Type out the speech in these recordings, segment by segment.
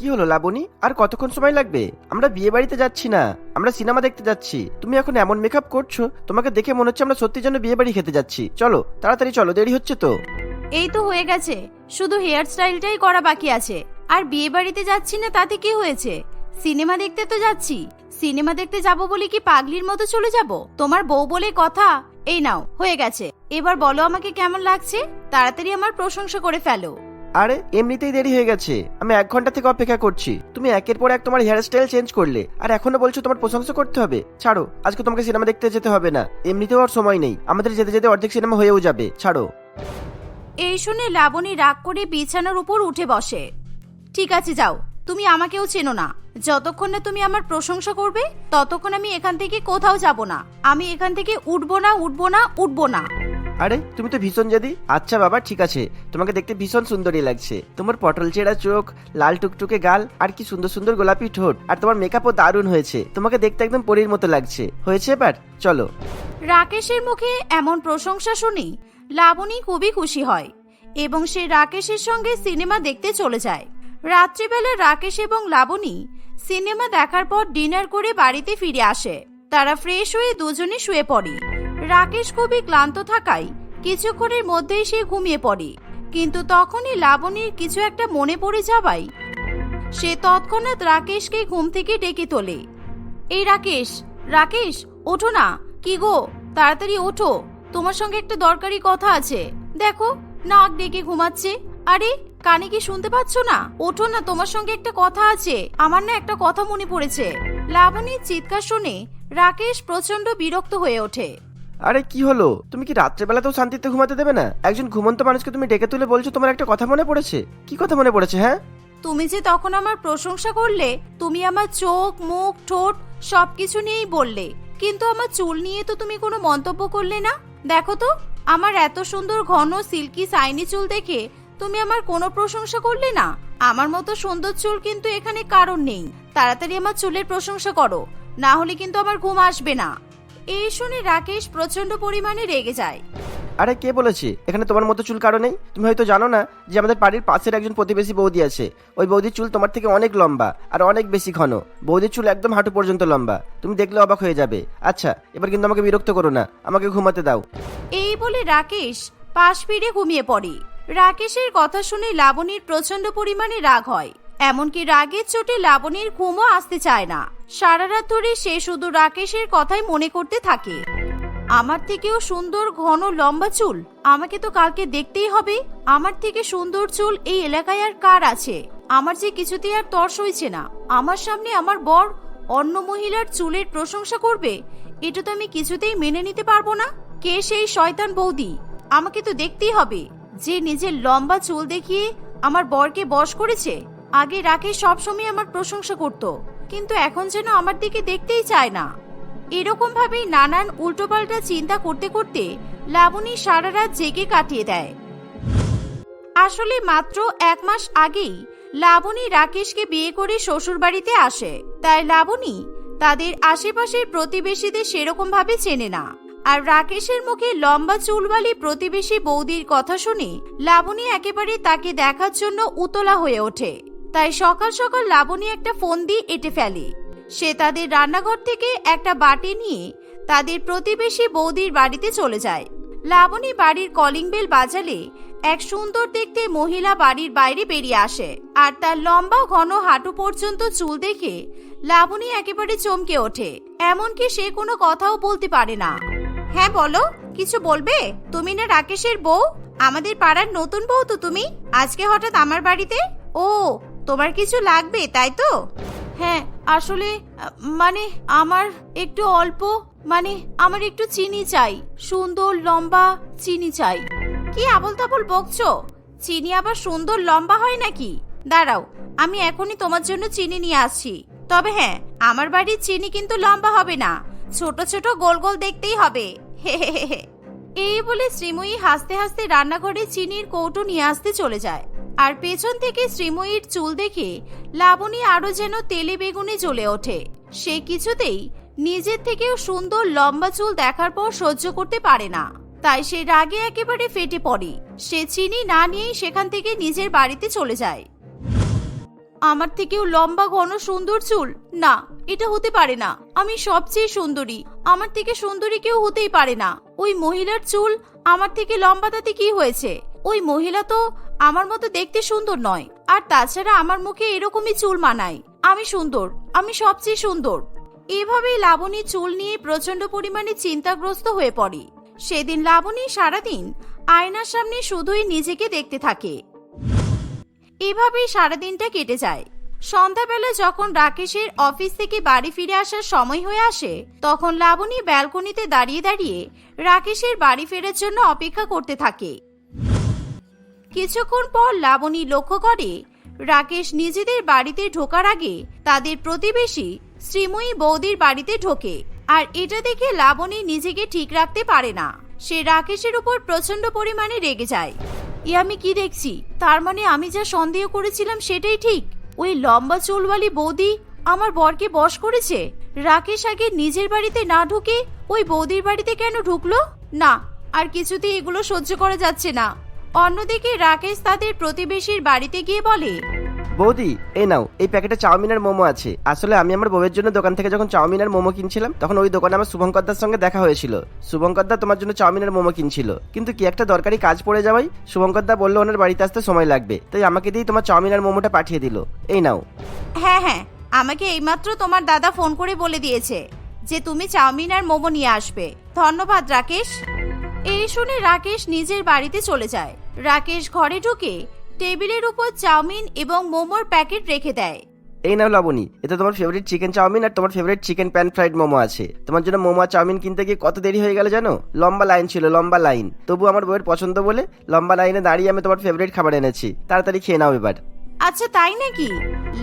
কি হলো, লাবণী? আর কতক্ষণ সময় লাগবে? আমরা বিয়ে বাড়িতে যাচ্ছি না। আমরা সিনেমা দেখতে যাচ্ছি। তুমি এখন এমন মেকআপ করছ, তোমাকে দেখে মনে হচ্ছে আমরা সত্যি যেন বিয়ে বাড়ি খেতে যাচ্ছি। চলো, তাড়াতাড়ি চলো, দেরি হচ্ছে তো। এই তো হয়ে গেছে। শুধু হেয়ার স্টাইলটাই করা বাকি আছে। আর বিয়ে বাড়িতে যাচ্ছি না, তাতে কি হয়েছে? সিনেমা দেখতে তো যাচ্ছি। সিনেমা দেখতে যাব বলে কি পাগলির মতো চলে যাব? তোমার বউ বলে কথা? এই নাও, হয়ে গেছে। এবার বলো আমাকে কেমন লাগছে? তাড়াতাড়ি আমার প্রশংসা করে ফেলো। আরে, এমনিতেই দেরি হয়ে গেছে। আমি এক ঘণ্টা থেকে অপেক্ষা করছি। তুমি একের পর এক তোমার হেয়ার স্টাইল চেঞ্জ করলে। আর এখনও বলছো তোমার প্রশংসা করতে হবে। ছাড়ো, আজকে তোমাকে সিনেমা দেখতে যেতে হবে না। এমনিতেও আর সময় নেই। আমাদের যেতে যেতে অর্ধেক সিনেমা হয়েও যাবে। ছাড়ো। এই শুনে লাবণী রাগ করে বিছানার উপর উঠে বসে। ঠিক আছে, যাও। তুমি আমাকেও চেনো না। যতক্ষণ না তুমি আমার প্রশংসা করবে, ততক্ষণ আমি এখান থেকে কোথাও যাব না। আমি এখান থেকে উঠবো না উঠবো না উঠবো না। আরে, তুমি তো ভীষণ যদি আচ্ছা বাবা, ঠিক আছে। তোমাকে দেখতে ভীষণ সুন্দরই লাগছে। তোমার পটল চেরা চোখ, লাল টুকটুকে গাল, আর কি সুন্দর সুন্দর গোলাপি ঠোঁট। আর তোমার মেকআপও দারুণ হয়েছে। তোমাকে দেখতে একদম পরীর মতো লাগছে। হয়েছে এবার? চলো। রাকেশের মুখে এমন প্রশংসা শুনি, লাবণী খুবই খুশি হয়, এবং সে রাকেশের সঙ্গে সিনেমা দেখতে চলে যায়। রাত্রিবেলা রাকেশ এবং লাবণী সিনেমা দেখার পর ডিনার করে বাড়িতে ফিরে আসে। তারা ফ্রেশ হয়ে দুজনে শুয়ে পড়ে। রাকেশ খুবই ক্লান্ত থাকায় কিছুক্ষণের মধ্যেই সে ঘুমিয়ে পড়ে। কিন্তু তখনই লাবণীর কিছু একটা মনে পড়ে যাওয়ায় সে তৎক্ষণাৎ রাকেশকে ঘুম থেকে ডেকে তোলে। এই রাকেশ রাকেশ, ওঠো না। কি গো? তাড়াতাড়ি ওঠো। তোমার সঙ্গে একটা দরকারি কথা আছে। দেখো, নাক ডেকে ঘুমাচ্ছে। আরে, কানে কি শুনতে পাচ্ছ না? ওঠো না, তোমার সঙ্গে একটা কথা আছে। আমার না একটা কথা মনে পড়েছে। লাবণীর চিৎকার শুনে রাকেশ প্রচণ্ড বিরক্ত হয়ে ওঠে। আরে কি হলো? তুমি কি রাত্রেবেলাতেও শান্তিতে ঘুমাতে দেবে না? একজন ঘুমন্ত মানুষকে তুমি ডেকে তুলে বলছো তোমার একটা কথা মনে পড়েছে? কি কথা মনে পড়েছে হ্যাঁ? তুমি যে তখন আমার প্রশংসা করলে, তুমি আমার চোখ, মুখ, ঠোঁট সবকিছু নিয়েই বললে। কিন্তু আমার চুল নিয়ে তো তুমি কোনো মন্তব্য করলে না? দেখো তো, আমার এত সুন্দর ঘন, সিল্কি, সাইনি চুল দেখে তুমি আমার কোনো প্রশংসা করলে না? আমার মতো সুন্দর চুল কিন্তু এখানে কারণ নেই। তাড়াতাড়ি আমার চুলের প্রশংসা করো। না হলে কিন্তু আমার ঘুম আসবে না। এই শুনে রাকেশ প্রচণ্ড পরিমাণে রেগে যায়। আরে কে বলেছে? এখানে তোমার মতো চুল কারও নেই? তুমি হয়তো জানো না যে আমাদের বাড়ির পাশের একজন প্রতিবেশী বৌদি আছে। ওই বৌদির চুল তোমার থেকে অনেক লম্বা আর অনেক বেশি ঘন। বৌদির চুল একদম হাঁটু পর্যন্ত লম্বা। তুমি দেখলে অবাক হয়ে যাবে। আচ্ছা এবার কিন্তু আমাকে বিরক্ত করো না। আমাকে ঘুমাতে দাও। এই বলে রাকেশ পাশ ফিরে ঘুমিয়ে পড়ে। রাকেশের কথা শুনে লাবণীর প্রচণ্ড পরিমাণে রাগ হয়। এমনকি রাগের চোটে লাবণীর ঘুমও আসতে চায় না। সারা রাত ধরে সে শুধু রাকেশের কথাই মনে করতে থাকে। আমার থেকেও সুন্দর, ঘন, লম্বা চুল। আমাকে তো কালকে দেখতেই হবে। আমার থেকে সুন্দর চুল এই এলাকায় আর কার আছে? আমার যে কিছুতেই আর তর্স হয়েছে না। আমার সামনে আমার বর অন্য মহিলার চুলের প্রশংসা করবে? এটা তো আমি কিছুতেই মেনে নিতে পারব না। কে সেই শয়তান বৌদি? আমাকে তো দেখতেই হবে। যে নিজের লম্বা চুল দেখিয়ে আমার বরকে বশ করেছে। আগে রাকে সবসময় আমার প্রশংসা করত। কিন্তু এখন যেন আমার দিকে দেখতেই চায় না। এরকম ভাবেই নানান উল্টোপাল্টা চিন্তা করতে করতে লাবণী সারা রাত জেগে কাটিয়ে দেয়। আসলে মাত্র এক মাস আগেই লাবণী রাকেশকে বিয়ে করে শ্বশুর বাড়িতে আসে। তাই লাবণী তাদের আশেপাশের প্রতিবেশীদের সেরকম ভাবে চেনে না। আর রাকেশের মুখে লম্বা চুলওয়ালি প্রতিবেশী বৌদির কথা শুনে লাবণী একেবারে তাকে দেখার জন্য উতলা হয়ে ওঠে। তাই সকাল সকাল লাবণী একটা ফোন দিয়ে এঁটে ফেলে। সে তাদের রান্নাঘর থেকে একটা বাটি নিয়ে তাদের প্রতিবেশী বৌদির বাড়িতে চলে যায়। লাবণী বাড়ির কলিং বেল বাজালে এক সুন্দর দেখতে মহিলা বাড়ির বাইরে বেরিয়ে আসে আর তার লম্বা ঘন হাঁটু পর্যন্ত চুল দেখে লাবণী একেবারে চমকে ওঠে। এমনকি সে কোনো কথাও বলতে পারে না। হ্যাঁ বলো, কিছু বলবে? তুমি না রাকেশের বউ? আমাদের পাড়ার নতুন বউ তো তুমি? আজকে হঠাৎ আমার বাড়িতে? ও তোমার কিছু লাগবে তাই তো? হ্যাঁ আসলে মানে আমার একটু অল্প মানে আমার একটু চিনি চাই সুন্দর লম্বা চিনি চাই। কি আবল তাবল বকছো? চিনি আবার সুন্দর লম্বা হয় নাকি? দাঁড়াও আমি এখনই তোমার জন্য চিনি নিয়ে আসছি। তবে হ্যাঁ আমার বাড়ির চিনি কিন্তু লম্বা হবে না ছোট ছোট গোল গোল দেখতেই হবে। এই বলে শ্রীময়ী হাসতে হাসতে রান্নাঘরে চিনির কৌটো নিয়ে আসতে চলে যায়। আর পেছন থেকে শ্রীময়ীর চুল দেখে লাবণী আরও যেন তেলে বেগুনে জ্বলে ওঠে। সে কিছুতেই নিজের থেকেও সুন্দর লম্বা চুল দেখার পর সহ্য করতে পারে না। তাই সে রাগে একেবারে ফেটে পড়ে। সে চিনি না নিয়েই সেখান থেকে নিজের বাড়িতে চলে যায়। আমার থেকেও লম্বা, ঘন, সুন্দর চুল? না, এটা হতে পারে না। আমি সবচেয়ে সুন্দরী। আমার থেকে সুন্দরী কেউ হতেই পারে না। ওই মহিলার চুল, আমার থেকে লম্বা, তাতে কি হয়েছে? ওই মহিলা তো আমার মতো দেখতে সুন্দর নয়। আর তাছাড়া আমার মুখে এরকমই চুল মানায়। আমি সুন্দর, আমি সবচেয়ে সুন্দর। এভাবেই লাবণী চুল নিয়ে প্রচণ্ড পরিমাণে চিন্তাগ্রস্ত হয়ে পড়ে। সেদিন লাবণী সারাদিন আয়নার সামনে শুধুই নিজেকে দেখতে থাকে। এভাবেই সারাদিনটা কেটে যায়। সন্ধ্যাবেলা যখন রাকেশের অফিস থেকে বাড়ি ফিরে আসার সময় হয়ে আসে, তখন লাবণী ব্যালকনিতে দাঁড়িয়ে দাঁড়িয়ে রাকেশের বাড়ি ফেরার জন্য অপেক্ষা করতে থাকে। কিছুক্ষণ পর লাবণী লক্ষ্য করে রাকেশ নিজেদের বাড়িতে ঢোকার আগে তাদের প্রতিবেশী শ্রীময়ী বৌদির বাড়িতে ঢোকে। আর এটা দেখে লাবণী নিজেকে ঠিক রাখতে পারে না। সে রাকেশের উপর প্রচণ্ড পরিমাণে রেগে যায়। এ আমি কি দেখছি? তার মানে আমি যা সন্দেহ করেছিলাম সেটাই ঠিক? ওই লম্বা চুলওয়ালি বৌদি আমার বরকে বশ করেছে? রাকেশ আগে নিজের বাড়িতে না ঢুকে ওই বৌদির বাড়িতে কেন ঢুকলো? না, আর কিছুতেই এগুলো সহ্য করা যাচ্ছে না। অন্যদিকে রাকেশ তাদের প্রতিবেশীর বাড়িতে গিয়ে বলে বৌদি এই নাও এই প্যাকেটে চাউমিন আর মোমো আছে। আসলে আমি আমার বউয়ের জন্য দোকান থেকে যখন চাউমিন আর মোমো কিনছিলাম তখন ওই দোকানে আমার শুভঙ্করদার সঙ্গে দেখা হয়েছিল। শুভঙ্করদা তোমার জন্য চাউমিন আর মোমো কিনছিল। কিন্তু কি একটা দরকারি কাজ পড়ে যাওয়াই শুভঙ্করদা বলল ওনার বাড়িতে আসতে সময় লাগবে। তাই আমাকে দিয়ে তোমার চাউমিন আর মোমোটা পাঠিয়ে দিল। এই নাও। হ্যাঁ হ্যাঁ আমাকে এইমাত্র তোমার দাদা ফোন করে বলে দিয়েছে যে তুমি চাউমিন আর মোমো নিয়ে আসবে। ধন্যবাদ রাকেশ। এই শুনে রাকেশ নিজের বাড়িতে চলে যায়। রাকেশ ঘরে ঢুকে টেবিলের উপর চাউমিন এবং মোমোর প্যাকেট রেখে দেয়। এই নাও লাবণী এতে তোমার ফেভারিট চিকেন চাউমিন আর তোমার favourite chicken pan fried momo আছে। তোমার জন্য মোমো আর চাউমিন কিনতে গিয়ে কত দেরি হয়ে গেল জানো? লম্বা লাইন ছিল লম্বা লাইন তবু আমার বউয়ের পছন্দ বলে লম্বা লাইনে দাঁড়িয়ে আমি তোমার ফেভারিট খাবার এনেছি। তাড়াতাড়ি খেয়ে নাও এবার। আচ্ছা তাই নাকি?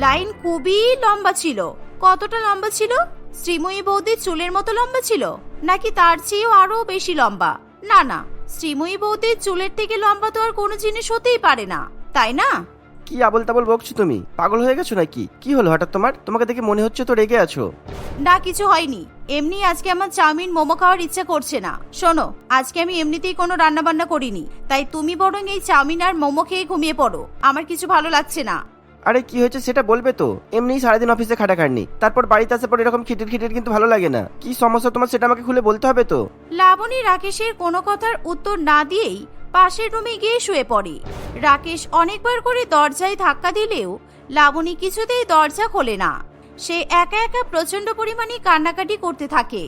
লাইন খুবই লম্বা ছিল। কতটা লম্বা ছিল? শ্রীময়ী বৌদির চুলের মতো লম্বা ছিল? নাকি তার চেয়েও আরও বেশি লম্বা? না না শ্রীময়ী বৌদির চুলের থেকে লম্বা তো আর কোনো জিনিস হতেই পারে না তাই না? কি আবল তাবল বকছো তুমি? পাগল হয়ে গেছো নাকি? কি হলো হঠাৎ তোমার? তোমাকে দেখে মনে হচ্ছে তো রেগে আছো। না কিছু হয়নি। এমনি আজকে আমার চাউমিন মোমো খাওয়ার ইচ্ছা করছে না। শোনো আজকে আমি এমনিতেই কোনো রান্না বান্না করিনি তাই তুমি বরং এই চাউমিন আর মোমো খেয়ে ঘুমিয়ে পড়ো। আমার কিছু ভালো লাগছে না। আরে কি হয়েছে সেটা বলবে তো? এমনি সারাদিন অফিসে খাটাখাটনি। তারপর বাড়িতে আসার পর এরকম খিটির খিটির কিন্তু ভালো লাগে না। কি সমস্যা তোমার সেটা আমাকে খুলে বলতে হবে তো? লাবণী রাকেশের কোনো কথার উত্তর না দিয়েই পাশের রুমে গিয়ে শুয়ে পড়ে। রাকেশ অনেকবার করে দরজায় ধাক্কা দিলেও লাবণী কিছুতেই দরজা খোলে না। সে একা একা প্রচণ্ড পরিমাণে কান্নাকাটি করতে থাকে।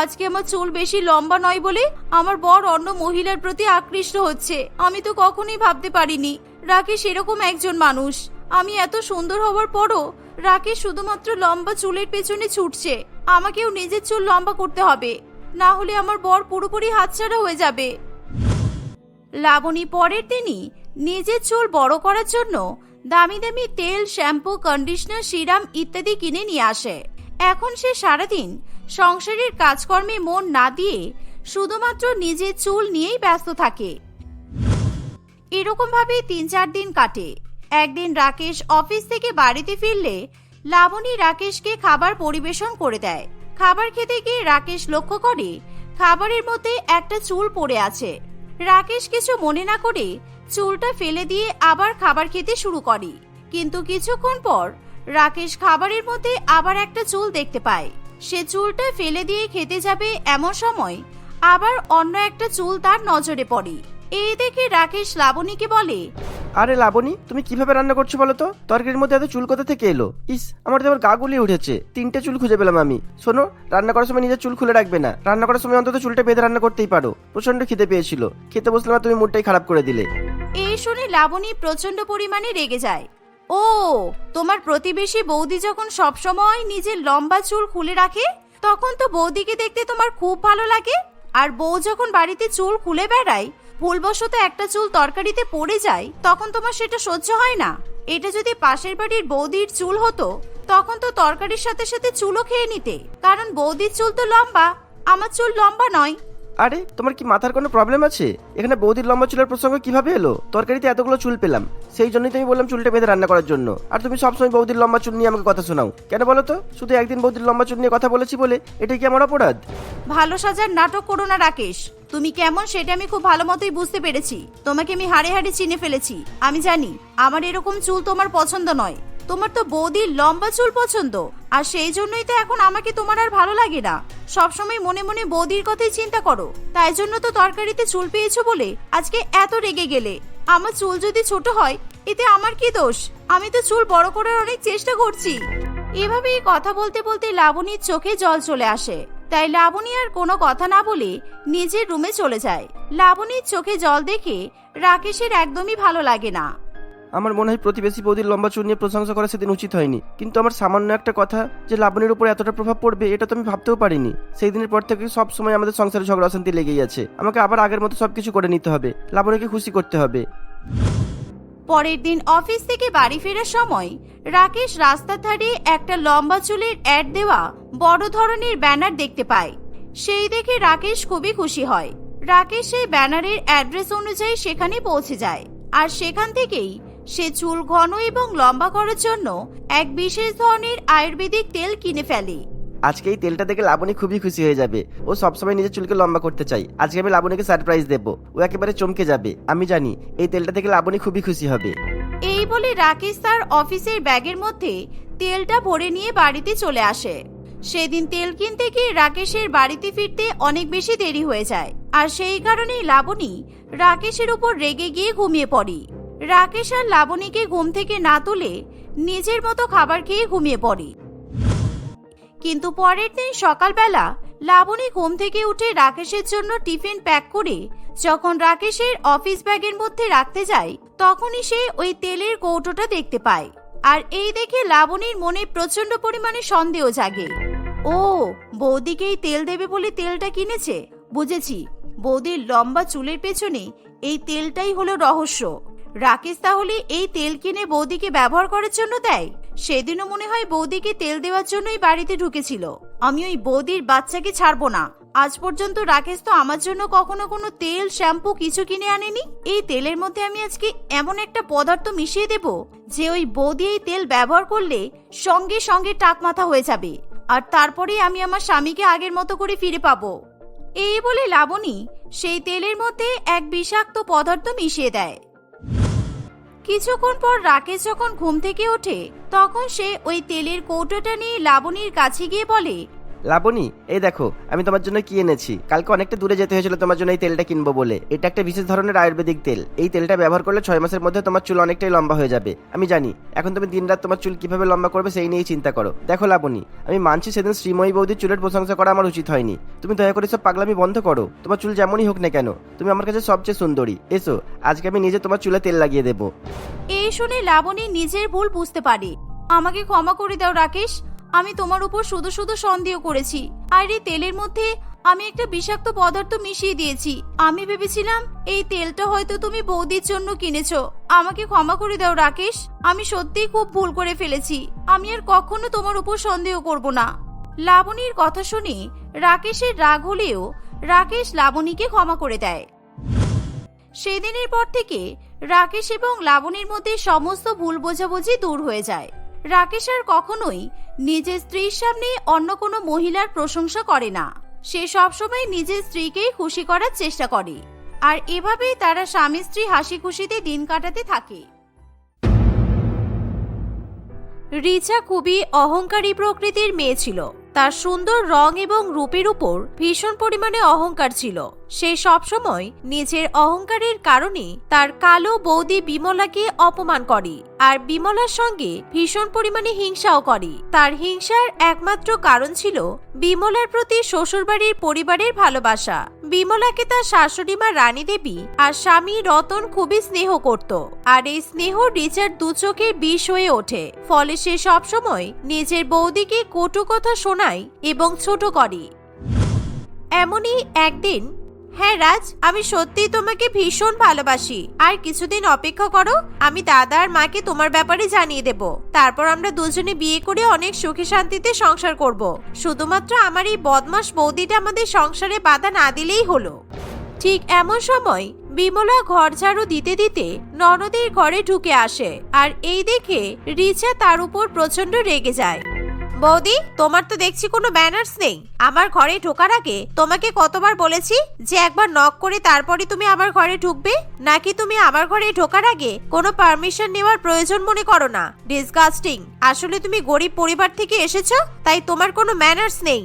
আজকে আমার চুল বেশি লম্বা নয় বলে আমার বর অন্য মহিলার প্রতি আকৃষ্ট হচ্ছে। আমি তো কখনোই ভাবতে পারিনি রাকেশ এরকম একজন মানুষ। আমি এত সুন্দর হওয়ার পরও রাকেশ শুধুমাত্র লম্বা চুলের পেছনে ছুটছে। আমাকেও নিজের চুল লম্বা করতে হবে। না হলে আমার বর পুরোপুরি হাতছাড়া হয়ে যাবে। লাবণী পরের দিনই নিজের চুল বড় করার জন্য দামি দামি তেল, শ্যাম্পু, কন্ডিশনার, সিরাম ইত্যাদি কিনে নিয়ে আসে। এখন সে সারাদিন সংসারের কাজকর্মে মন না দিয়ে শুধুমাত্র নিজের চুল নিয়েই ব্যস্ত থাকে। এরকম ভাবে তিন চার দিন কাটে। একদিন রাকেশ অফিস থেকে বাড়িতে ফিরলে লাবণী রাকেশকে খাবার পরিবেশন করে দেয়। খাবার খেতে গিয়ে রাকেশ লক্ষ্য করে, খাবারের মধ্যে একটা চুল পড়ে আছে। রাকেশ কিছু মনে না করে চুলটা ফেলে দিয়ে আবার খাবার খেতে শুরু করে। কিন্তু কিছুক্ষণ পর রাকেশ খাবারের মধ্যে আবার একটা চুল দেখতে পায়। সে চুলটা ফেলে দিয়ে খেতে যাবে এমন সময় আবার অন্য একটা চুল তার নজরে পড়ে। এই দেখে রাকেশ লাবণীকে বলে আরে লাবণী, তুমি কীভাবে রান্না করছ বলো তো? তরকারির মধ্যে এত চুল কোথা থেকে এলো? ইস, আমার তো আবার গা গুলিয়ে উঠেছে। তিনটে চুল খুঁজে পেলাম আমি। শোনো, রান্না করার সময় নিজের চুল খুলে রাখবে না। রান্না করার সময় অন্তত চুলটা বেঁধে রান্না করতেই পারো। প্রচণ্ড খিদে পেয়েছিল। খেতে বসলাম আর তুমি মুডটাই খারাপ করে দিলে। এই শুনে লাবণী প্রচণ্ড পরিমাণে রেগে যায়। ও, তোমার প্রতিবেশী বৌদি যখন সবসময় নিজের লম্বা চুল খুলে রাখে, তখন তো বৌদিকে দেখতে তোমার খুব ভালো লাগে। আর বউ যখন বাড়িতে চুল খুলে বেড়ায় ভুলবশত একটা চুল তরকারিতে পড়ে যায়, তখন তোমার সেটা সহ্য হয় না। এটা যদি পাশের বাড়ির বৌদির চুল হতো, তখন তো তরকারির সাথে সাথে চুলও খেয়ে নিতে। কারণ বৌদির চুল তো লম্বা, আমার চুল লম্বা নয়। আরে, তোমার কি মাথার কোনো প্রবলেম আছে? এখানে বৌদির লম্বা চুলের প্রসঙ্গ কীভাবে এলো? তরকারিতে এতগুলো চুল পেলাম। সেই জন্যই তো আমি বললাম চুলটা বেঁধে রান্না করার জন্য। আর তুমি সবসময় বৌদির লম্বা চুল নিয়ে আমাকে কথা শোনাও। কেন বলো তো? শুধু একদিন বৌদির লম্বা চুল নিয়ে কথা বলেছি বলে এটা কি আমার অপরাধ? ভালো সাজার নাটক করো না, রাকেশ। তুমি কেমন সেটা আমি খুব ভালো মতোই বুঝতে পেরেছি। তোমাকে আমি হাড়ে হাড়ে চিনে ফেলেছি। আমি জানি, আমার এরকম চুল তোমার পছন্দ নয়। তোমার তো বৌদির লম্বা চুল পছন্দ, আর সেই জন্যই তো এখন আমাকে তোমার আর ভালো লাগে না। সবসময় মনে মনে বৌদির কথাই চিন্তা করো। তাই জন্য তো তরকারিতে চুল পেয়েছ বলে আজকে এত রেগে গেলে। আমার চুল যদি ছোট হয়, এতে আমার কি দোষ? আমি তো চুল বড় করার অনেক চেষ্টা করছি। এভাবেই কথা বলতে বলতে লাবণীর চোখে জল চলে আসে। তাই লাবণী আর কোনো কথা না বলে নিজের রুমে চলে যায়। লাবণীর চোখে জল দেখে রাকেশের একদমই ভালো লাগে না। আমার মনে হয় প্রতিবেশী বৌদির লম্বা চুল নিয়ে প্রশংসা করা সেদিন উচিত হয়নি। কিন্তু আমার সামান্য একটা কথা, যে লাবণীর উপর এতটা প্রভাব পড়বে, এটা তো আমি ভাবতেও পারিনি। সেই দিনের পর থেকে সব সময় আমাদের সংসারে ঝগড়া অশান্তি লেগেই আছে। আমাকে আবার আগের মতো সবকিছু করে নিতে হবে। লাবণীকে খুশি করতে হবে। পরের দিন অফিস থেকে বাড়ি ফেরার সময় রাকেশ রাস্তার ধারে একটা লম্বা চুলের অ্যাড দেওয়া বড় ধরনের ব্যানার দেখতে পায়। সেই দেখে রাকেশ খুবই খুশি হয়। রাকেশ সেই ব্যানারের অ্যাড্রেস অনুযায়ী সেখানে পৌঁছে যায়। আর সেখান থেকেই সে চুল ঘন এবং লম্বা করার জন্য এক বিশেষ ধরনের আয়ুর্বেদিক তেল কিনে ফেলে। আজকে এই তেলটা দেখে লাবণী খুবই খুশি হয়ে যাবে। ও সবসময় নিজের চুলকে লম্বা করতে চাই আজকে আমি লাবণীকে সারপ্রাইজ দেবো। ও একেবারে চমকে যাবে। আমি জানি এই তেলটা দেখে লাবণী খুবই খুশি হবে। এই বলে রাকেশ তার অফিসের ব্যাগের মধ্যে তেলটা ভরে নিয়ে বাড়িতে চলে আসে। সেদিন তেল কিনতে গিয়ে রাকেশের বাড়িতে ফিরতে অনেক বেশি দেরি হয়ে যায়। আর সেই কারণেই লাবণী রাকেশের উপর রেগে গিয়ে ঘুমিয়ে পড়ে। রাকেশ আর লাবণীকে ঘুম থেকে না তুলে নিজের মতো খাবার খেয়ে ঘুমিয়ে পড়ে। কিন্তু পরের দিন সকালবেলা লাবণী ঘুম থেকে উঠে রাকেশের জন্য টিফিন প্যাক করে যখন রাকেশের অফিস ব্যাগের মধ্যে রাখতে যায়, তখনই সে ওই তেলের কৌটোটা দেখতে পায়। আর এই দেখে লাবণীর মনে প্রচণ্ড পরিমাণে সন্দেহ জাগে। ও বৌদিকে এই তেল দেবে বলে তেলটা কিনেছে? বুঝেছি, বৌদির লম্বা চুলের পেছনে এই তেলটাই হলো রহস্য। রাকেশ তাহলে এই তেল কিনে বৌদিকে ব্যবহার করার জন্য দেয়? সেদিনও মনে হয় বৌদিকে তেল দেওয়ার জন্যই বাড়িতে ঢুকেছিল। আমি ওই বৌদির বাচ্চাকে ছাড়বো না। আজ পর্যন্ত রাকেশ তো আমার জন্য কখনো কোনো তেল, শ্যাম্পু কিছু কিনে আনেনি। এই তেলের মধ্যে আমি আজকে এমন একটা পদার্থ মিশিয়ে দেব, যে ওই বৌদি এই তেল ব্যবহার করলে সঙ্গে সঙ্গে টাক মাথা হয়ে যাবে। আর তারপরেই আমি আমার স্বামীকে আগের মতো করে ফিরে পাবো। এই বলে লাবণী সেই তেলের মধ্যে এক বিষাক্ত পদার্থ মিশিয়ে দেয়। কিছুক্ষণ পর রাকেশ যখন ঘুম থেকে ওঠে, তখন সে ওই তেলের কৌটোটা নিয়ে লাবণীর কাছে গিয়ে বলে লাবণী, এই দেখো, আমি তোমার জন্য কি এনেছি? কালকে অনেকটা দূরে যেতে হয়েছিল তোমার জন্য এই তেলটা কিনবো বলে। এটা একটা বিশেষ ধরনের আয়ুর্বেদিক তেল। এই তেলটা ব্যবহার করলে ছয় মাসের মধ্যে তোমার চুল অনেকটাই লম্বা হয়ে যাবে। আমি জানি, এখন তুমি দিনরাত তোমার চুল কীভাবে লম্বা করবে সেই নিয়েই চিন্তা করো। দেখো লাবণী, আমি মানছি সেদিন শ্রীময়ী বৌদির চুলের প্রশংসা করা আমার উচিত হয়নি। তুমি দয়া করে সব পাগলামি বন্ধ করো। তোমার চুল যেমনই হোক না কেন, তুমি আমার কাছে সবচেয়ে সুন্দরী। এসো, আজকে আমি নিজে তোমার চুলে তেল লাগিয়ে দেবো। এই শুনে লাবণী নিজের ভুল বুঝতে পারে। আমাকে ক্ষমা করে দাও রাকেশ। আমি তোমার উপর শুধু শুধু সন্দেহ করেছি। আর এই তেলের মধ্যে আমি একটা বিষাক্ত পদার্থ মিশিয়ে দিয়েছি। আমি ভেবেছিলাম, এই তেলটা হয়তো তুমি বৌদির জন্য কিনেছো। আমাকে ক্ষমা করে দাও, রাকেশ। আমি সত্যিই খুব ভুল করে ফেলেছি। আমি আর কখনো তোমার উপর সন্দেহ করব না। লাবণীর কথা শুনে রাকেশের রাগ হলেও রাকেশ লাবণীকে ক্ষমা করে দেয়। সেদিনের পর থেকে রাকেশ এবং লাবণীর মধ্যে সমস্ত ভুল বোঝাবুঝি দূর হয়ে যায়। রাকেশ আর কখনোই নিজের স্ত্রীর সামনে অন্য কোনো মহিলার প্রশংসা করে না। সে সবসময় নিজের স্ত্রীকেই খুশি করার চেষ্টা করে। আর এভাবেই তারা স্বামী স্ত্রী হাসি খুশিতে দিন কাটাতে থাকে। রিচা খুবই অহংকারী প্রকৃতির মেয়ে ছিল। তার সুন্দর রং এবং রূপের উপর ভীষণ পরিমাণে অহংকার ছিল। সে সবসময় নিজের অহংকারের কারণে তার কালো বৌদি বিমলাকে অপমান করে আর বিমলার সঙ্গে ভীষণ পরিমাণে হিংসাও করে। তার হিংসার একমাত্র কারণ ছিল বিমলার প্রতি শ্বশুরবাড়ির পরিবারের ভালোবাসা। বিমলাকে তার শাশুড়ি মা রানী দেবী আর স্বামী রতন খুবই স্নেহ করত আর এই স্নেহ রিচার দু চোখের বিষ হয়ে ওঠে। ফলে সে সবসময় নিজের বৌদিকে কটু কথা শোনায় এবং ছোট করে। এমনই একদিন হ্যাঁ রাজ, আমি সত্যিই তোমাকে ভীষণ ভালোবাসি। আর কিছুদিন অপেক্ষা করো, আমি দাদা আর মাকে তোমার ব্যাপারে জানিয়ে দেব। তারপর আমরা দুজনে বিয়ে করে অনেক সুখে শান্তিতে সংসার করব। শুধুমাত্র আমার এই বদমাস বৌদিটা আমাদের সংসারে বাধা না দিলেই হলো। ঠিক এমন সময়, বিমলা ঘর ঝাড়ু দিতে দিতে ননদের ঘরে ঢুকে আসে। আর এই দেখে রিচা তার উপর প্রচণ্ড রেগে যায়। বৌদি, তোমার তো দেখছি কোনো ব্যানার্স নেই। আমার ঘরে ঢোকার আগে তোমাকে কতবার বলেছি যে একবার নক করে তারপরে তুমি আমার ঘরে ঢুকবে? নাকি তুমি আমার ঘরে ঢোকার আগে কোনো পারমিশন নেওয়ার প্রয়োজন মনে করো না? ডিসগাস্টিং আসলে তুমি গরিব পরিবার থেকে এসেছ, তাই তোমার কোনো ম্যানার্স নেই।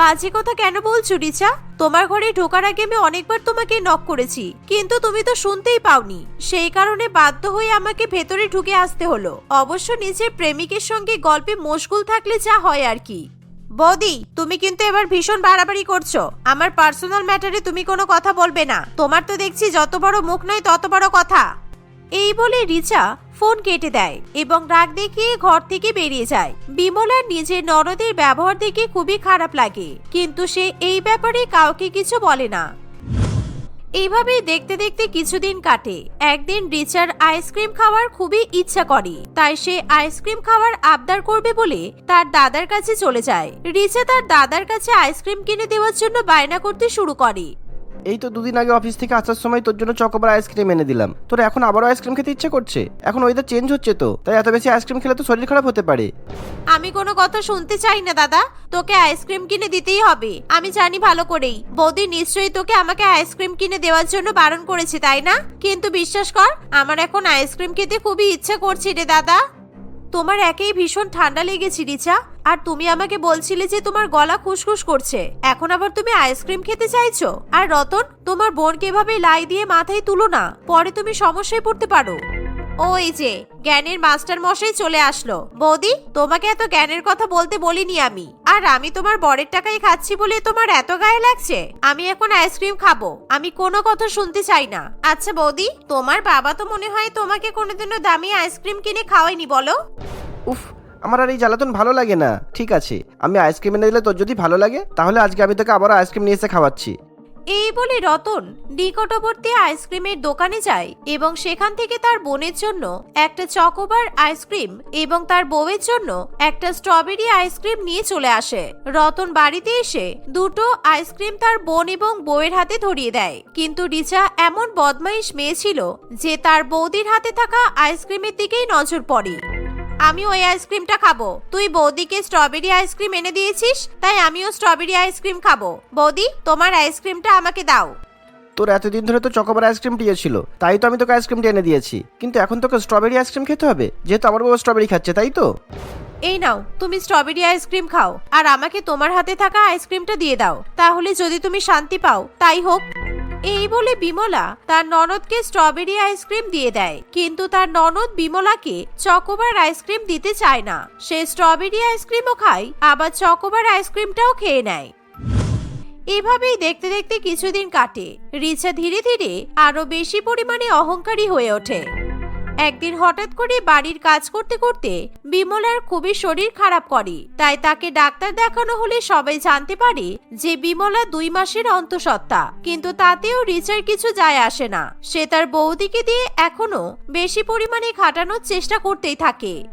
বাজে কথা কেন বলছো, রিচা? তোমার ঘরে ঢোকার আগে আমি অনেকবার তোমাকে নক করেছি, কিন্তু তুমি তো শুনতেই পাওনি। সেই কারণে বাধ্য হয়ে আমাকে ভেতরে ঢুকে আসতে হলো। অবশ্য নিজের প্রেমিকের সঙ্গে গল্পে মশগুল থাকলে যা হয় আর কি। বৌদি, তুমি কিন্তু এবার ভীষণ বাড়াবাড়ি করছ। আমার পার্সোনাল ম্যাটারে তুমি কোনো কথা বলবে না। তোমার তো দেখছি যত বড় মুখ নয় তত বড় কথা। এই বলে রিচা ফোন কেটে দেয় এবং রাগ দেখিয়ে ঘর থেকে বেরিয়ে যায়। বিমলার নিজের ননদের ব্যবহার দেখে খুবই খারাপ লাগে, কিন্তু সে এই ব্যাপারে কাউকে কিছু বলে না। এইভাবেই দেখতে দেখতে কিছুদিন কাটে। একদিন রিচার আইসক্রিম খাওয়ার খুবই ইচ্ছা করে, তাই সে আইসক্রিম খাওয়ার আবদার করবে বলে তার দাদার কাছে চলে যায়। রিচা তার দাদার কাছে আইসক্রিম কিনে দেওয়ার জন্য বায়না করতে শুরু করে। এই তো দুদিন আগে অফিস থেকে আসার সময় তোর জন্য চকোবার আইসক্রিম এনে দিলাম। তোর এখন আবারও আইসক্রিম খেতে ইচ্ছে করছে। এখন ওয়েদার চেঞ্জ হচ্ছে তো, তাই এত বেশি আইসক্রিম খেলে তো শরীর খারাপ হতে পারে। আমি কোনো কথা শুনতে চাই না, দাদা। তোকে আইসক্রিম কিনে দিতেই হবে। আমি জানি ভালো করেই। বৌদি নিশ্চয়ই তোকে আমাকে আইসক্রিম কিনে দেওয়ার জন্য বারণ করেছে, তাই না? কিন্তু বিশ্বাস কর, আমার এখন আইসক্রিম খেতে খুবই ইচ্ছা করছে রে, দাদা। তোমার একেই ভীষণ ঠান্ডা লেগেছে, রিচা। আর তুমি আমাকে বলছিলে যে তোমার গলা খুসখুস করছে। এখন আবার তুমি আইসক্রিম খেতে চাইছো? আর রতন, তোমার বোনকে এভাবে লাই দিয়ে মাথায় তুলো না। পরে তুমি সমস্যায় পড়তে পারো। ওই যে, জ্ঞানের মাস্টার মশাই চলে আসলো। বৌদি, তোমাকে এত জ্ঞানের কথা বলতে বলিনি আমি। আর আমি তোমার বরের টাকায় খাচ্ছি বলে তোমার এত গায়ে লাগছে? আমি এখন আইসক্রিম খাব। আমি কোনো কথা শুনতে চাই না। আচ্ছা বৌদি, তোমার বাবা তো মনে হয় তোমাকে কোনোদিনও দামি আইসক্রিম কিনে খাওয়ায়নি, বলো। উফ, আমার আর এই জ্বালাতন ভালো লাগে না। ঠিক আছে, আমি আইসক্রিম এনে দিলে তোর যদি ভালো লাগে, তাহলে আজকে আমি তোকে আবার আইসক্রিম নিয়ে এসে খাওয়াচ্ছি। এই বলে রতন নিকটবর্তী আইসক্রিমের দোকানে যায় এবং সেখান থেকে তার বোনের জন্য একটা চকোবার আইসক্রিম এবং তার বউয়ের জন্য একটা স্ট্রবেরি আইসক্রিম নিয়ে চলে আসে। রতন বাড়িতে এসে দুটো আইসক্রিম তার বোন এবং বউয়ের হাতে ধরিয়ে দেয়। কিন্তু রিচা এমন বদমাইশ মেয়ে ছিল যে তার বৌদির হাতে থাকা আইসক্রিমের দিকেই নজর পড়ে। আমি ওই আইসক্রিমটা খাব। তুই বৌদিকে স্ট্রবেরি আইসক্রিম এনে দিয়েছিস তাই আমিও স্ট্রবেরি আইসক্রিম খাব। বৌদি তোমার আইসক্রিমটা আমাকে দাও। তোর এতদিন ধরে তো চকোবার আইসক্রিম ছিল তাই তো আমি তোকে আইসক্রিমটা এনে দিয়েছি। কিন্তু এখন তোকে স্ট্রবেরি আইসক্রিম খেতে হবে যেহেতু আমার বাবা স্ট্রবেরি খাচ্ছে তাই তো? এই নাও তুমি স্ট্রবেরি আইসক্রিম খাও আর আমাকে তোমার হাতে থাকা আইসক্রিমটা দিয়ে দাও। তাহলে যদি তুমি শান্তি পাও তাই হোক। এই বলে বিমলা তার ননদকে স্ট্রবেরি আইসক্রিম দিয়ে দেয়। কিন্তু তার ননদ বিমলাকে চকোবার আইসক্রিম দিতে চায় না। সে স্ট্রবেরি আইসক্রিমও খায়, আবার চকোবার আইসক্রিমটাও খেয়ে নেয়। এভাবেই দেখতে দেখতে কিছুদিন কাটে। রিচা ধীরে ধীরে আরও বেশি পরিমাণে অহংকারী হয়ে ওঠে। একদিন হঠাৎ করে বাড়ির কাজ করতে করতে বিমলার খুবই শরীর খারাপ করে। তাই তাকে ডাক্তার দেখানো হলে সবাই জানতে পারে যে বিমলা দুই মাসের অন্তঃসত্ত্বা। কিন্তু তাতেও রিচার কিছু যায় আসে না। সে তার বৌদিকে দিয়ে এখনও বেশি পরিমাণে খাটানোর চেষ্টা করতেই থাকে।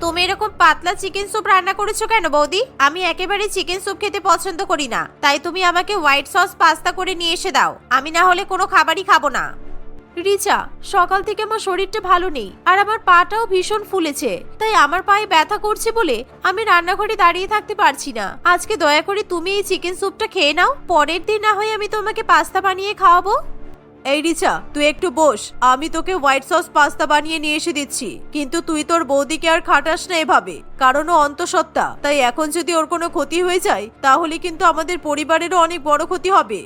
তুমি এরকম পাতলা চিকেন স্যুপ রান্না করেছ কেন বৌদি? আমি একেবারে চিকেন স্যুপ খেতে পছন্দ করি না। তাই তুমি আমাকে হোয়াইট সস পাস্তা করে নিয়ে এসে দাও। আমি না হলে কোনো খাবারই খাব না। রিচা, সকাল থেকে আমার শরীরটা ভালো নেই, আর আমার পাটাও ভীষণ ফুলেছে, তাই আমার পায়ে ব্যথা করছে বলে আমি রান্নাঘরে দাঁড়িয়ে থাকতে পারছি না। আজকে দয়া করে তুমি এই চিকেন স্যুপটা খেয়ে নাও, পরের দিন না হয় আমি তোমাকে পাস্তা বানিয়ে খাওয়াবো। এই রিচা, তুই একটু বস, আমি তোকে হোয়াইট সস পাস্তা বানিয়ে নিয়ে এসে দিচ্ছি, কিন্তু তুই তোর বৌদিকে আর খাটাস না এভাবে, কারণ ও অন্তঃসত্ত্বা, তাই এখন যদি ওর কোনো ক্ষতি হয়ে যায়, তাহলে কিন্তু আমাদের পরিবারেরও অনেক বড় ক্ষতি হবে।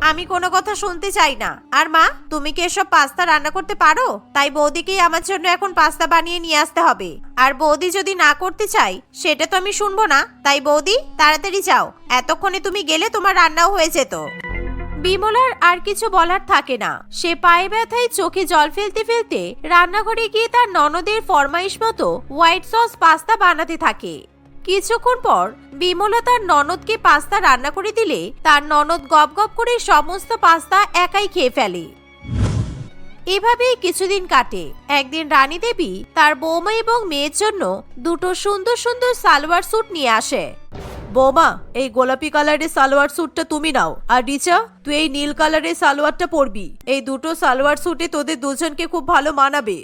আমি কোনো কথা শুনতে চাই না। আর মা, তুমি কি এসব পাস্তা রান্না করতে পারো? তাই বৌদিকেই আমার জন্য এখন পাস্তা বানিয়ে নিয়ে আসতে হবে। আর বৌদি যদি না করতে চাই সেটা তো আমি শুনব না। তাই বৌদি, তাড়াতাড়ি যাও। এতক্ষণে তুমি গেলে তোমার রান্নাও হয়ে যেত। বিমলার আর কিছু বলার থাকে না। সে পায়ে ব্যথায় চোখে জল ফেলতে ফেলতে রান্নাঘরে গিয়ে তার ননদের ফরমাইশ মতো হোয়াইট সস পাস্তা বানাতে থাকে। কিছুক্ষণ পর বিমলা তার ননদকে পাস্তা রান্না করে দিলে তার ননদ গপ গপ করে সমস্ত পাস্তা একাই খেয়ে ফেলে। এভাবেই কিছুদিন কাটে। একদিন রানী দেবী তার বৌমা এবং মেয়ের জন্য দুটো সুন্দর সুন্দর সালোয়ার স্যুট নিয়ে আসে। বৌমা, এই গোলাপি কালারের সালোয়ার স্যুটটা তুমি নাও। আর রিচা, তুই এই নীল কালারের সালোয়ারটা পরবি। এই দুটো সালোয়ার স্যুটে তোদের দুজনকে খুব ভালো মানাবে।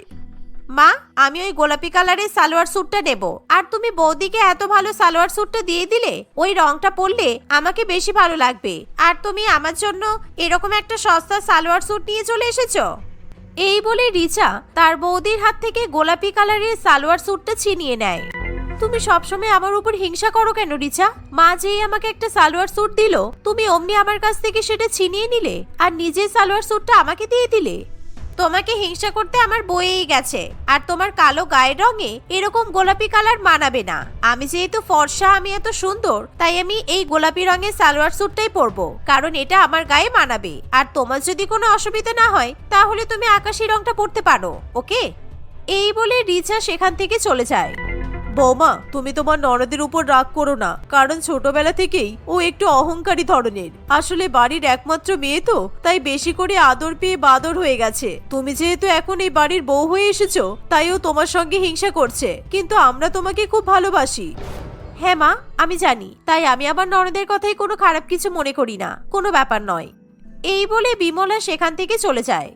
মা, আমি ওই গোলাপি কালারের সালোয়ার স্যুটটা নেব। আর তুমি বৌদিকে এত ভালো সালোয়ার স্যুটটা দিয়ে দিলে, ওই রংটা পরলে আমাকে বেশি ভালো লাগবে। আর তুমি আমার জন্য এরকম একটা সস্তা সালোয়ার স্যুট নিয়ে চলে এসেছ? এই বলে রিচা তার বৌদির হাত থেকে গোলাপি কালারের সালোয়ার স্যুটটা ছিনিয়ে নেয়। তুমি সবসময় আমার উপর হিংসা করো কেন রিচা? মা যেই আমাকে একটা সালোয়ার স্যুট দিল, তুমি অমনি আমার কাছ থেকে সেটা ছিনিয়ে নিলে, আর নিজের সালোয়ার স্যুটটা আমাকে দিয়ে দিলে। তোমাকে হিংসা করতে আমার বয়েই গেছে। আর তোমার কালো গায়ের রঙে এরকম গোলাপি কালার মানাবে না। আমি যেহেতু ফর্সা, আমি এত সুন্দর, তাই আমি এই গোলাপি রঙের সালোয়ার স্যুটটাই পরবো। কারণ এটা আমার গায়ে মানাবে। আর তোমার যদি কোনো অসুবিধা না হয়, তাহলে তুমি আকাশি রঙটা পরতে পারো, ওকে? এই বলে রিচা সেখান থেকে চলে যায়। বৌমা, তুমি তোমার ননদের উপর রাগ করো না, কারণ ছোটবেলা থেকেই ও একটু অহংকারী ধরনের। আসলে বাড়ির একমাত্র মেয়ে তো, তাই বেশি করে আদর পেয়ে বাদর হয়ে গেছে। তুমি যেহেতু এখন এই বাড়ির বউ হয়ে এসেছ, তাই ও তোমার সঙ্গে হিংসা করছে, কিন্তু আমরা তোমাকে খুব ভালোবাসি। হ্যাঁ মা, আমি জানি, তাই আমি আমার ননদের কথাই কোনো খারাপ কিছু মনে করি না, কোনো ব্যাপার নয়। এই বলে বিমলা সেখান থেকে চলে যায়।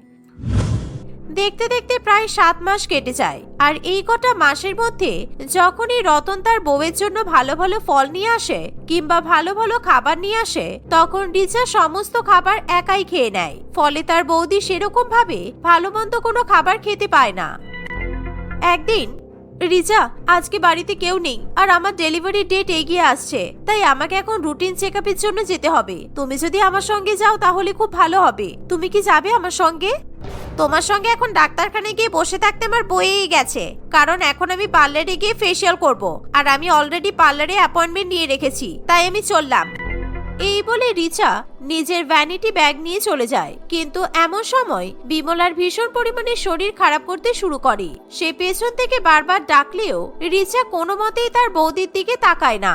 দেখতে দেখতে প্রায় সাত মাস কেটে যায়। আর এই কটা মাসের মধ্যে যখনই রতন তার বউয়ের জন্য ভালো ভালো ফল নিয়ে আসে কিংবা ভালো ভালো খাবার নিয়ে আসে, তখন রিচা সমস্ত খাবার একাই খেয়ে নেয়। ফলে তার বৌদি সেরকম ভাবে ভালো মন্দ কোনো খাবার খেতে পায় না। একদিন রিজা আজকে বাড়িতে কেউ নেই আর আমার ডেলিভারি ডেট এগিয়ে আসছে, তাই আমাকে এখন রুটিন চেক জন্য যেতে হবে। তুমি যদি আমার সঙ্গে যাও তাহলে খুব ভালো হবে। তুমি কি যাবে আমার সঙ্গে? তোমার সঙ্গে এখন ডাক্তারখানায় গিয়ে বসে থাকতে আমার বয়েই গেছে। কারণ এখন আমি পার্লারে গিয়ে ফেসিয়াল করব। আর আমি অলরেডি পার্লারে অ্যাপয়েন্টমেন্ট নিয়ে রেখেছি। তাই আমি চললাম। এই বলে রিচা নিজের ভ্যানিটি ব্যাগ নিয়ে চলে যায়। কিন্তু এমন সময় বিমলার ভীষণ পরিমাণে শরীর খারাপ করতে শুরু করে। সে পেছন থেকে বারবার ডাকলেও রিচা কোনো মতেই তার বৌদির দিকে তাকায় না।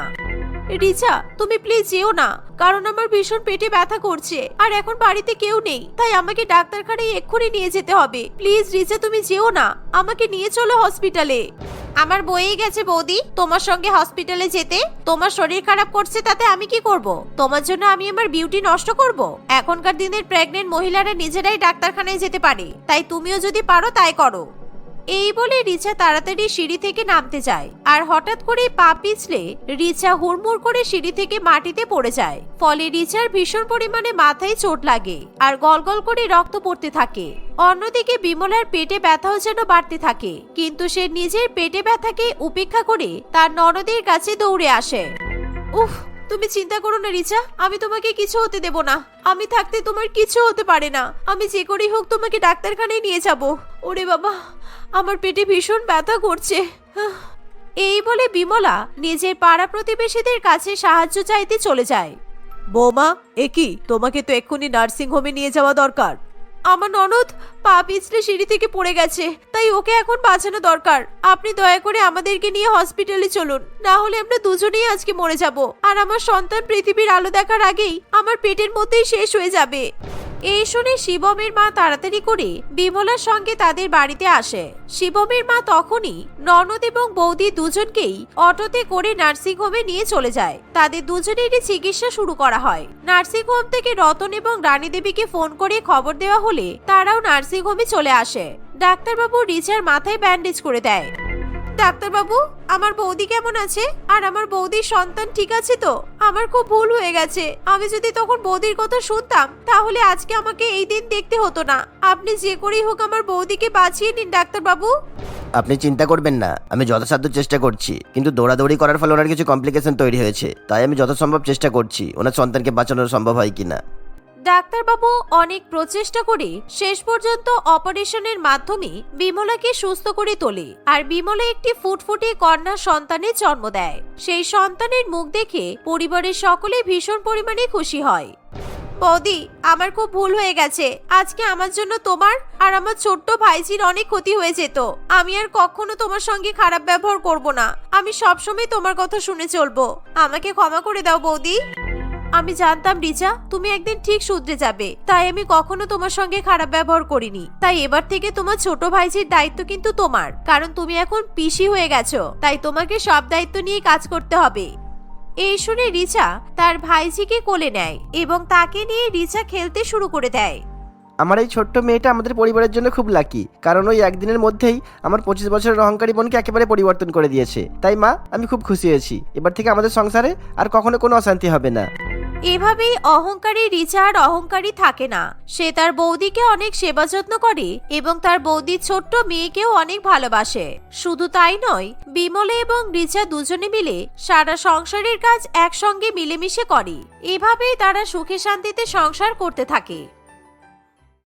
রিচা, তুমি প্লিজ যেও না। কারণ আমার ভীষণ পেটে ব্যথা করছে। আর এখন বাড়িতে কেউ নেই, তাই আমাকে ডাক্তারখানায় এক্ষুনি নিয়ে যেতে হবে। প্লিজ রিচা, তুমি যেও না। আমাকে নিয়ে চলো হসপিটালে আমার বয়েই গেছে বৌদি, তোমার সঙ্গে হসপিটালে যেতে। তোমার শরীর খারাপ করছে, তাতে আমি কি করব? তোমার জন্য আমি আমার বিউটি নষ্ট করব? এখনকার দিনের প্রেগনেন্ট মহিলারা নিজেরাই ডাক্তারখানায় যেতে পারে। তাই তুমিও যদি পারো, তাই করো। এই বলে রিচা তাড়াতাড়ি সিঁড়ি থেকে নামতে যায়। আর হঠাৎ করে পা পিছলে রিচা হুড়মুড় করে সিঁড়ি থেকে মাটিতে পড়ে যায়। ফলে রিচার ভীষণ পরিমাণে মাথায় চোট লাগে আর গলগল করে রক্ত পড়তে থাকে। অন্যদিকে বিমলার পেটে ব্যথাও যেন বাড়তে থাকে। কিন্তু সে নিজের পেটে ব্যথাকে উপেক্ষা করে তার ননদের কাছে দৌড়ে আসে। উফ তুমি চিন্তা করো না, রিচা। আমি তোমাকে কিছু হতে দেব না। আমি থাকতে তোমার কিছু হতে পারে না। আমি যে করেই হোক তোমাকে ডাক্তারখানায় নিয়ে যাব। ওরে বাবা, আমার পেটে ভীষণ ব্যথা করছে। এই বলে বিমলা নিজের পাড়া প্রতিবেশীদের কাছে সাহায্য চাইতে চলে যায়। বৌমা এ কি তোমাকে তো এক্ষুনি নার্সিং হোমে নিয়ে যাওয়া দরকার। আমার ননদ পা পিছলে সিঁড়ি থেকে পড়ে গেছে, তাই ওকে এখন বাঁচানো দরকার। আপনি দয়া করে আমাদেরকে নিয়ে হসপিটালে চলুন, না হলে আমরা দুজনেই আজকে মরে যাব। আর আমার সন্তান পৃথিবীর আলো দেখার আগেই আমার পেটের মধ্যেই শেষ হয়ে যাবে। এই শুনে শিবমের মা তাড়াতাড়ি করে বিমলার সঙ্গে তাদের বাড়িতে আসে। শিবমের মা তখনই ননদ এবং বৌদি দুজনকেই অটোতে করে নার্সিং হোমে নিয়ে চলে যায়। তাদের দুজনেরই চিকিৎসা শুরু করা হয়। নার্সিং হোম থেকে রতন এবং রানী দেবীকে ফোন করে খবর দেওয়া হলে তারাও নার্সিং হোমে চলে আসে। ডাক্তারবাবু রিচার মাথায় ব্যান্ডেজ করে দেয়। ডাক্তারবাবু, আমার বৌদি কেমন আছে? আর আমার বৌদির সন্তান ঠিক আছে তো? আমার খুব ভুল হয়ে গেছে। আমি যদি তখন বৌদির কথা শুনতাম, তাহলে আজকে আমাকে এই দিন দেখতে হতো না। আপনি যে করেই হোক আমার বৌদিকে বাঁচিয়ে নিন, ডাক্তারবাবু। আপনি চিন্তা করবেন না, আমি যথাসাধ্য চেষ্টা করছি। কিন্তু দৌড়াদৌড়ি করার ফলে ওনার কিছু কমপ্লিকেশন তৈরি হয়েছে। তাই আমি যথাসম্ভব চেষ্টা করছি, ওনার সন্তানকে বাঁচানো সম্ভব হয় কিনা। ডাক্তারবাবু অনেক প্রচেষ্টা করে শেষ পর্যন্ত অপারেশনের মাধ্যমে বিমলাকে সুস্থ করে তোলে। আর বিমলা একটি ফুটফুটে কন্যা সন্তানের জন্ম দেয়। সেই সন্তানের মুখ দেখে পরিবারের সকলে ভীষণ পরিমাণে খুশি হয়। বৌদি, আমার খুব ভুল হয়ে গেছে। আজকে আমার জন্য তোমার আর আমার ছোট্ট ভাইজির অনেক ক্ষতি হয়ে যেত। আমি আর কখনো তোমার সঙ্গে খারাপ ব্যবহার করব না। আমি সবসময় তোমার কথা শুনে চলবো। আমাকে ক্ষমা করে দাও বৌদি। আমি জানতাম রিচা, তুমি একদিন ঠিক শুধরে যাবে। তাই আমি কখনো তোমার সঙ্গে খারাপ ব্যবহার করিনি। তাই এবার থেকে তোমার ছোট ভাইজির দায়িত্ব কিন্তু তোমার। কারণ তুমি এখন পিসি হয়ে গেছো। তাই তোমাকে সব দায়িত্ব নিয়ে কাজ করতে হবে। এই শুনে রিচা তার ভাইজিকে কোলে নেয় এবং তাকে নিয়ে রিচা খেলতে শুরু করে দেয়। আমার এই ছোট্ট মেয়েটা আমাদের পরিবারের জন্য খুব লাকি কারণ ওই একদিনের মধ্যেই আমার পঁচিশ বছরের অহংকারী বোনকে একেবারে পরিবর্তন করে দিয়েছে। তাই মা, আমি খুব খুশি হয়েছি। এবার থেকে আমাদের সংসারে আর কখনো কোনো অশান্তি হবে না। এভাবেই অহংকারী রিচার্ড অহংকারী থাকে না। সে তার বৌদিকে অনেক সেবা যত্ন করে এবং তার বৌদির ছোট্ট মেয়েকেও অনেক ভালোবাসে। শুধু তাই নয়, বিমলে এবং রিচা দুজনে মিলে সারা সংসারের কাজ একসঙ্গে মিলেমিশে করে। এভাবেই তারা সুখে শান্তিতে সংসার করতে থাকে।